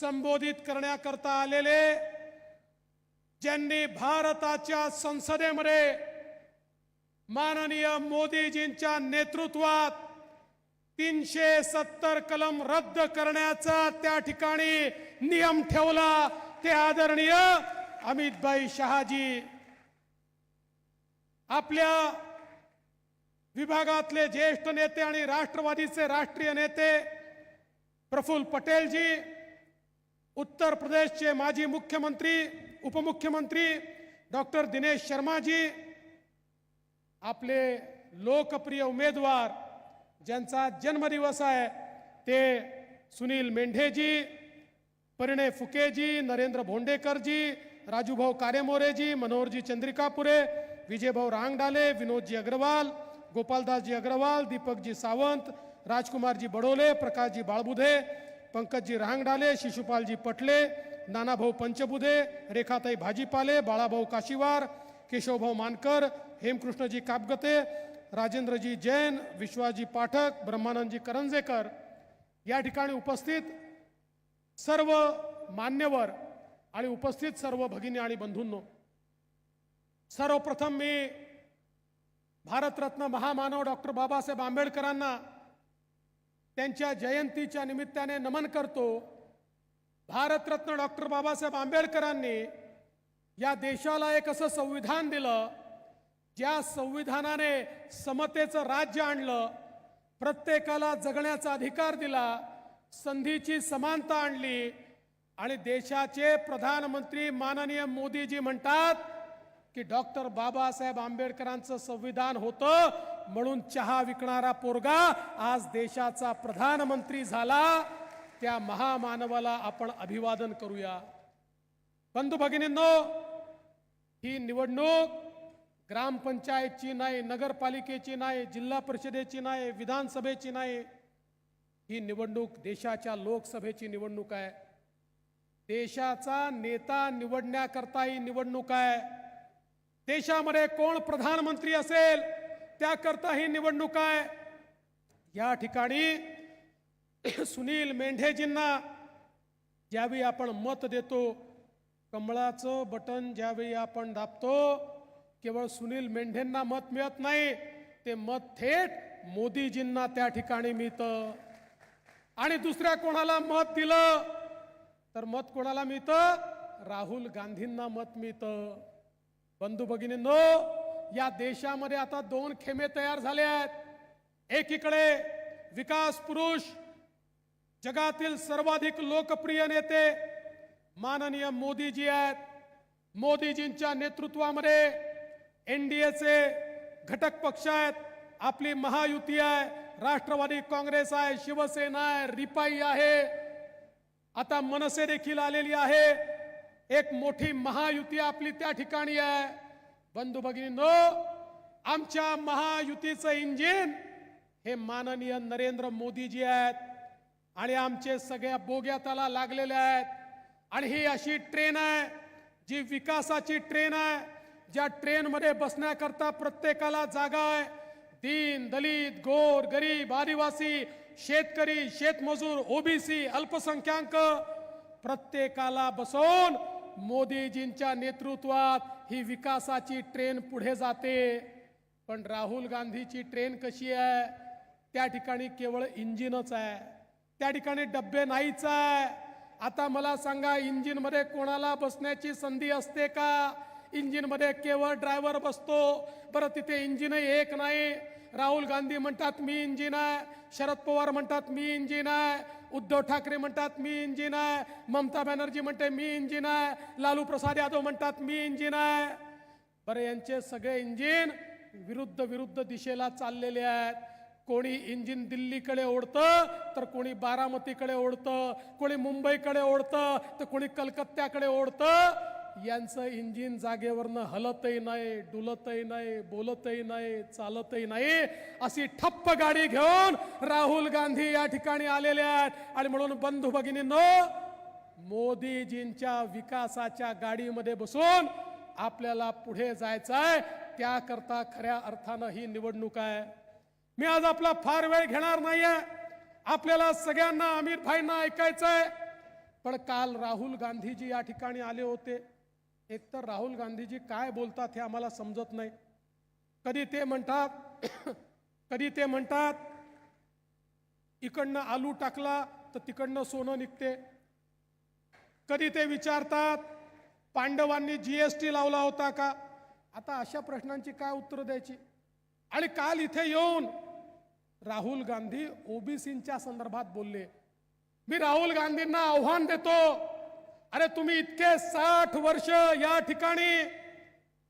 संबोधित करण्याकरता आलेले ज्यांनी भारताच्या संसदेमध्ये माननीय मोदीजींच्या नेतृत्वात तीनशे सत्तर कलम रद्द करण्याचा त्या ठिकाणी नियम ठेवला ते आदरणीय अमितभाई शहाजी. आपल्या विभागातले ज्येष्ठ नेते आणि राष्ट्रवादीचे राष्ट्रीय नेते प्रफुल्ल पटेलजी उत्तर प्रदेशचे माजी मुख्यमंत्री उपमुख्यमंत्री डॉक्टर दिनेश शर्माजी आपले लोकप्रिय उमेदवार ज्यांचा जन्मदिवस आहे ते सुनील मेंढेजी परिणय फुकेजी नरेंद्र भोंडेकरजी राजूभाऊ कारेमोरेजी मनोहरजी चंद्रिकापुरे विजयभाऊ रांगडाले विनोदजी अग्रवाल गोपालदासजी अग्रवाल दीपकजी सावंत राजकुमारजी बडोले प्रकाशजी बाळबुधे पंकजजी रांगडाले शिशुपालजी पटले नानाभाऊ पंचबुधे रेखाताई भाजीपाले बाळाभाऊ काशीवार केशवभाऊ मानकर हेमकृष्णजी कापगते राजेंद्रजी जैन विश्वाजी पाठक ब्रह्मानंदजी करंजेकर. या ठिकाणी उपस्थित सर्व मान्यवर आणि उपस्थित सर्व भगिनी आणि बंधूंनो सर्वप्रथम मी भारतरत्न महामानव डॉक्टर बाबासाहेब आंबेडकरांना त्यांच्या जयंतीच्या निमित्ताने नमन करतो. भारतरत्न डॉक्टर बाबासाहेब आंबेडकरांनी या देशाला एक असं संविधान दिलं ज्या संविधानाने समतेचं राज्य आणलं प्रत्येकाला जगण्याचा अधिकार दिला संधीची समानता आणली आणि देशाचे प्रधानमंत्री माननीय मोदीजी म्हणतात की डॉक्टर बाबासाहेब आंबेडकरांचं संविधान होतं म्हणून चहा विकणारा पोरगा आज देशाचा प्रधानमंत्री झाला. त्या महामानवाला आपण अभिवादन करूया. बंधू भगिनींनो ही निवडणूक ग्रामपंचायतची नाही नगरपालिकेची नाही जिल्हा परिषदेची नाही विधानसभेची नाही ही निवडणूक देशाच्या लोकसभेची निवडणूक आहे. देशाचा नेता निवडण्याकरता ही निवडणूक आहे. देशामध्ये कोण प्रधानमंत्री असेल त्याकरता ही निवडणूक आहे. या ठिकाणी सुनील मेंढेजींना ज्यावेळी आपण मत देतो कमळाचं बटन ज्यावेळी आपण दाबतो केवळ सुनील मेंढेंना मत मिळत नाही ते मत थेट मोदीजींना त्या ठिकाणी मिळतं. आणि दुसऱ्या कोणाला मत दिलं तर मत कोणाला मिळतं? राहुल गांधींना मत मिळतं. बंधू भगिनींनो या देशामध्ये आता दोन खेमे तयार झाले आहेत. एकीकडे विकास पुरुष जगातील सर्वाधिक लोकप्रिय नेते माननीय मोदीजी आहेत. मोदीजींच्या नेतृत्वामध्ये एनडीएचे घटक पक्ष आहेत. आपली महायुती आहे. राष्ट्रवादी काँग्रेस आहे. शिवसेना आहे. रिपाई आहे. आता मनसे देखील आलेली आहे. एक मोठी महायुती आपली त्या ठिकाणी आहे. बंधू भगिनींनो आमच्या महायुतीचं इंजिन हे माननीय नरेंद्र मोदीजी आहेत आणि आमचे सगळ्या बोग्या त्याला लागलेले आहेत. आणि ही अशी ट्रेन आहे जी विकासाची ट्रेन आहे ज्या ट्रेनमध्ये बसण्याकरता प्रत्येकाला जागा आहे. दीन दलित गोर गरीब आदिवासी शेतकरी शेतमजूर ओबीसी अल्पसंख्याक प्रत्येकाला बसवून मोदीजींच्या नेतृत्वात ही विकासाची ट्रेन पुढे जाते. पण राहुल गांधीची ट्रेन कशी आहे? त्या ठिकाणी केवळ इंजिनच आहे. त्या ठिकाणी डब्बे नाहीच आहे. आता मला सांगा इंजिनमध्ये कोणाला बसण्याची संधी असते का? इंजिनमध्ये केवळ ड्रायव्हर बसतो. बरं तिथे इंजिनही एक नाही. राहुल गांधी म्हणतात मी इंजिन आहे. शरद पवार म्हणतात मी इंजिन आहे. उद्धव ठाकरे म्हणतात मी इंजिन आहे. ममता बॅनर्जी म्हणते मी इंजिन आहे. लालू प्रसाद यादव म्हणतात मी इंजिन आहे. बरं यांचे सगळे इंजिन विरुद्ध विरुद्ध दिशेला चाललेले आहेत. कोणी इंजिन दिल्लीकडे ओढतं तर कोणी बारामतीकडे ओढतं. कोणी मुंबईकडे ओढतं तर कोणी कलकत्त्याकडे ओढतं. यांचं इंजिन जागेवरनं हलतही नाही डुलतही नाही बोलतही नाही चालतही नाही अशी ठप्प गाडी घेऊन राहुल गांधी या ठिकाणी आलेले आहेत. आणि म्हणून बंधू भगिनींनो मोदीजींच्या विकासाच्या गाडीमध्ये बसून आपल्याला पुढे जायचं आहे त्याकरता खऱ्या अर्थानं ही निवडणूक आहे. मी आज आपला फार वेळ घेणार नाहीये. आपल्याला सगळ्यांना आमिर भाईंना ऐकायचंय. पण काल राहुल गांधीजी या ठिकाणी आले होते. एकतर राहुल गांधीजी काय बोलतात हे आम्हाला समजत नाही. कधी ते म्हणतात कधी ते म्हणतात इकडनं आलू टाकला तर तिकडनं सोनं निघते. कधी ते विचारतात पांडवांनी जीएसटी लावला होता का? आता अशा प्रश्नांची काय उत्तर द्यायची? आणि काल इथे येऊन राहुल गांधी ओबीसींच्या संदर्भात बोलले. मी राहुल गांधींना आव्हान देतो. अरे तुम्ही इतके साठ वर्ष या ठिकाणी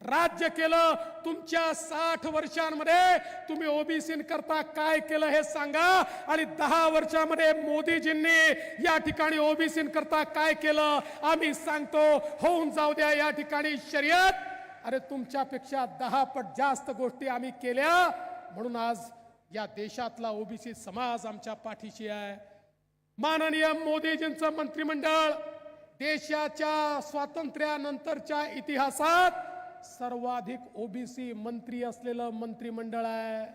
राज्य केलं तुमच्या साठ वर्षांमध्ये तुम्ही ओबीसी करता काय केलं हे सांगा. आणि दहा वर्षामध्ये मोदीजींनी या ठिकाणी ओबीसी करता काय केलं? आम्ही सांगतो होऊन जाऊ द्या या ठिकाणी शर्यत. अरे तुमच्यापेक्षा दहा पट जास्त गोष्टी आम्ही केल्या. म्हणून आज या देशातला ओबीसी समाज आमच्या पाठीशी आहे. माननीय मोदीजींचं मंत्रिमंडळ देशाच्या स्वातंत्र्यानंतरच्या इतिहासात सर्वाधिक ओबीसी मंत्री असलेलं मंत्रिमंडळ आहे.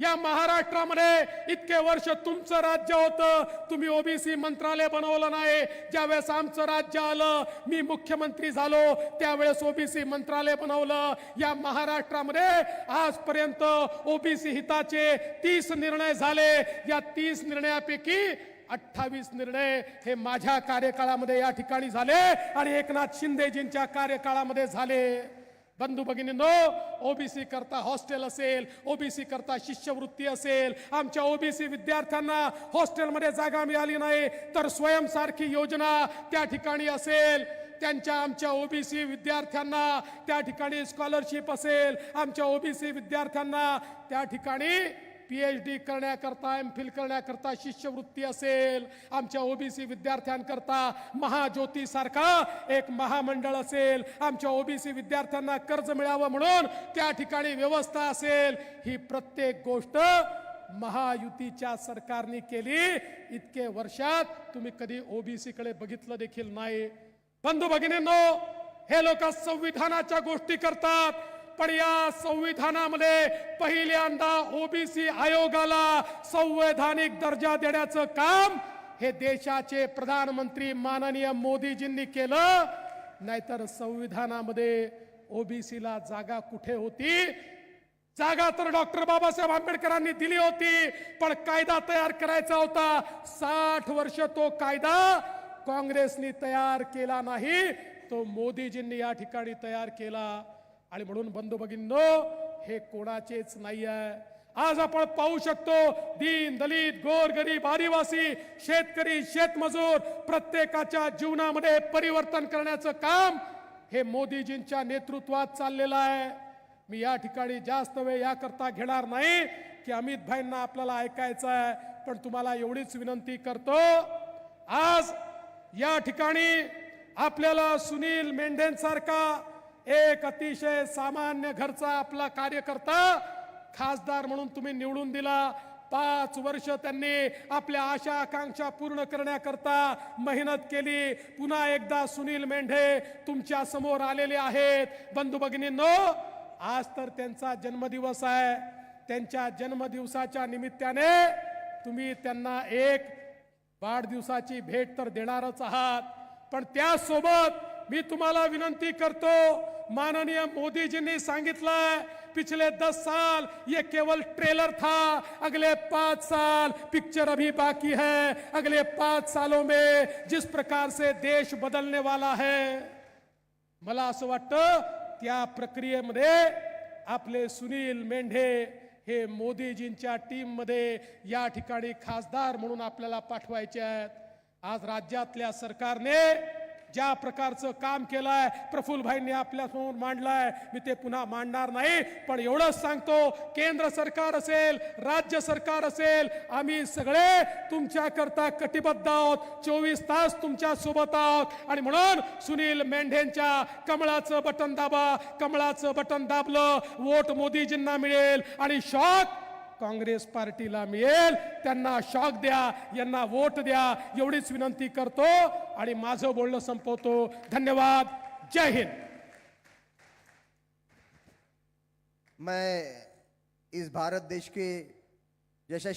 या महाराष्ट्रामध्ये इतके वर्ष तुमचं राज्य होतं. तुम्ही ओबीसी मंत्रालय बनवलं नाही. ज्यावेळेस आमचं राज्य आलं मी मुख्यमंत्री झालो त्यावेळेस ओबीसी मंत्रालय बनवलं. या महाराष्ट्रामध्ये आजपर्यंत ओबीसी हिताचे तीस निर्णय झाले. या तीस निर्णयापैकी अठ्ठावीस निर्णय हे माझ्या कार्यकाळामध्ये या ठिकाणी झाले आणि एकनाथ शिंदेजींच्या कार्यकाळामध्ये झाले. बंधू भगिनींनो ओबीसी करता हॉस्टेल असेल ओबीसी करता शिष्यवृत्ती असेल आमच्या ओबीसी विद्यार्थ्यांना हॉस्टेलमध्ये जागा मिळाली नाही तर स्वयंसारखी योजना त्या ठिकाणी असेल. त्यांच्या आमच्या ओबीसी विद्यार्थ्यांना त्या ठिकाणी स्कॉलरशिप असेल. आमच्या ओबीसी विद्यार्थ्यांना त्या ठिकाणी पीएच डी करण्याकरता एम फिल करण्याकरता शिष्यवृत्ती असेल. आमच्या ओबीसी विद्यार्थ्यांकरता महाज्योतीसारखा एक महामंडळ असेल. आमच्या ओबीसी विद्यार्थ्यांना कर्ज मिळावं म्हणून त्या ठिकाणी व्यवस्था असेल. ही प्रत्येक गोष्ट महायुतीच्या सरकारने केली. इतके वर्षात तुम्ही कधी ओबीसी कडे बघितलं देखील नाही. बंधू भगिनींनो हे लोक संविधानाच्या गोष्टी करतात. पण या संविधानामध्ये पहिल्यांदा ओबीसी आयोगाला संवैधानिक दर्जा देण्याचं काम हे देशाचे प्रधानमंत्री माननीय मोदीजींनी केलं. नाहीतर संविधानामध्ये ओबीसीला जागा कुठे होती? जागा तर डॉक्टर बाबासाहेब आंबेडकरांनी दिली होती पण कायदा तयार करायचा होता. साठ वर्ष तो कायदा काँग्रेसनी तयार केला नाही तो मोदीजींनी या ठिकाणी तयार केला. आणि म्हणून बंधू भगिनींनो हे कोणाचेच नाही आहे आज आपण पाहू शकतो दीन दलित गोर गरीब आदिवासी शेतकरी शेतमजूर प्रत्येकाच्या जीवनामध्ये परिवर्तन करण्याचं काम हे मोदीजींच्या नेतृत्वात चाललेलं आहे. मी या ठिकाणी जास्त वेळ याकरता घेणार नाही की अमित भाईंना आपल्याला ऐकायचं आहे पण तुम्हाला एवढीच विनंती करतो आज या ठिकाणी आपल्याला सुनील मेंढेंसारखा एक अतिशय सामान्य घरचा आपला कार्यकर्ता खासदार म्हणून तुम्ही निवडून दिला. पाच वर्ष त्यांनी आपल्या आशा आकांक्षा पूर्ण करण्याकरता मेहनत केली. पुन्हा एकदा सुनील मेंढे तुमच्यासमोर आलेले आहेत. बंधू भगिनींनो आज तर त्यांचा जन्मदिवस आहे. त्यांच्या जन्मदिवसाच्या निमित्ताने तुम्ही त्यांना एक वाढदिवसाची भेट तर देणारच आहात. पण त्यासोबत मी तुम्हाला विनंती करतो माननीय मोदीजींनी सांगितलंय पिछले दस साल ये केवल ट्रेलर था अगले पांच साल पिक्चर अभी बाकी है। अगले पांच सालों में जिस प्रकार से देश बदलने वाला है मला असं वाटतं त्या प्रक्रियेमध्ये आपले सुनील मेंढे हे मोदीजींच्या टीममध्ये या ठिकाणी खासदार म्हणून आपल्याला पाठवायचे आहेत. आज राज्यातल्या सरकारने ज्या प्रकारचं काम केलंय प्रफुल्लभाईंनी आपल्या मांडलं मांडलंय मी ते पुन्हा मांडणार नाही. पण एवढंच सांगतो केंद्र सरकार असेल राज्य सरकार असेल आम्ही सगळे तुमच्याकरता कटिबद्ध आहोत. चोवीस तास तुमच्यासोबत आहोत. आणि म्हणून सुनील मेंढेंच्या कमळाचं बटन दाबा कमळाचं बटन दाबलं वोट मोदीजींना मिळेल. आणि शॉक काँग्रेस पार्टीला मिळेल. त्यांना शॉक द्या यांना वोट द्या. एवढीच विनंती करतो आणि माझं बोलणं संपवतो. धन्यवाद. जय हिंद. मैं इस भारत देश के यशस्वी